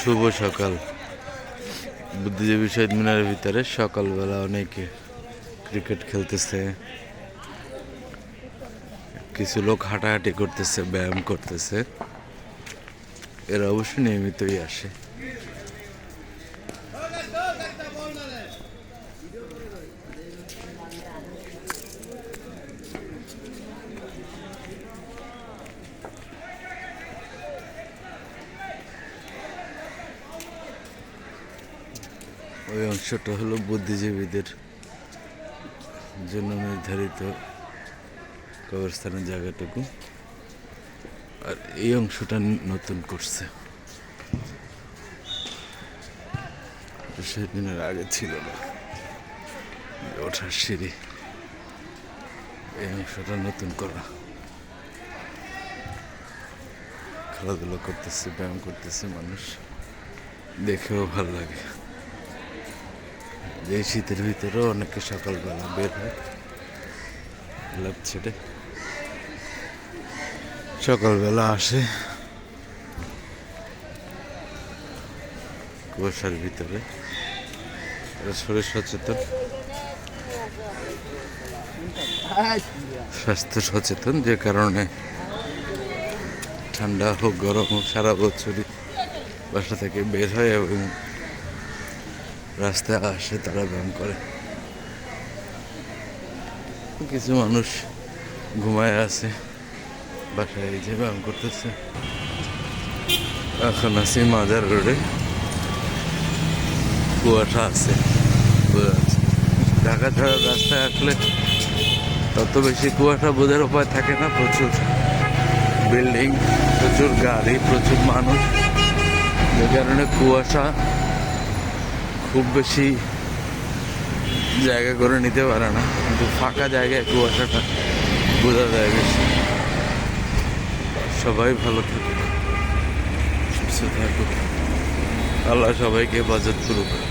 শুভ সকাল। বুদ্ধিজীবী শহীদ মিনারের ভিতরে সকালবেলা অনেকে ক্রিকেট খেলতেছে। কিছু লোক হাঁটাহাঁটি করতেছে, ব্যায়াম করতেছে। এরা অবশ্য নিয়মিতই আসে। ওই অংশটা হলো বুদ্ধিজীবীদের জন্য নির্ধারিত কবরস্থানের জায়গাটুকু। আর এই অংশটা নতুন করছে। সেদিনের আগে ছিল না। ওঠার সিঁড়ি। এই অংশটা নতুন করা। খেলাধুলা করতেছে, ব্যায়াম করতেছে মানুষ। দেখেও ভালো লাগে। এই শীতের ভিতরেও অনেকে সকালবেলা বের হয়। লাভ ছেড়ে সকালবেলা আসে। কুয়াশার ভিতরে। শরীর সচেতন। স্বাস্থ্য সচেতন যে কারণে ঠান্ডা হোক গরম হোক সারা বছরই বাসা থেকে বের হয় এবং রাস্তায় আসে তারা ব্যায়াম করে। কিছু মানুষ ঘুমায় আছে, বাসায় যে ব্যায়াম করতেছে। এখন আছি মাজার রোডে। কুয়াশা আছে ঢাকা ছাড়া রাস্তায় আসলে তত বেশি কুয়াশা বোঝার উপায় থাকে না, প্রচুর বিল্ডিং প্রচুর গাড়ি, প্রচুর মানুষ। যে কারণে কুয়াশা বেশি জায়গা করে নিতে পারে না। কিন্তু ফাঁকা জায়গায় কুয়াশাটা বোঝা যায় বেশি। সবাই ভালো থাকুক, সুস্থ থাকুক। আল্লাহ সবাইকে হেফাজত করুক।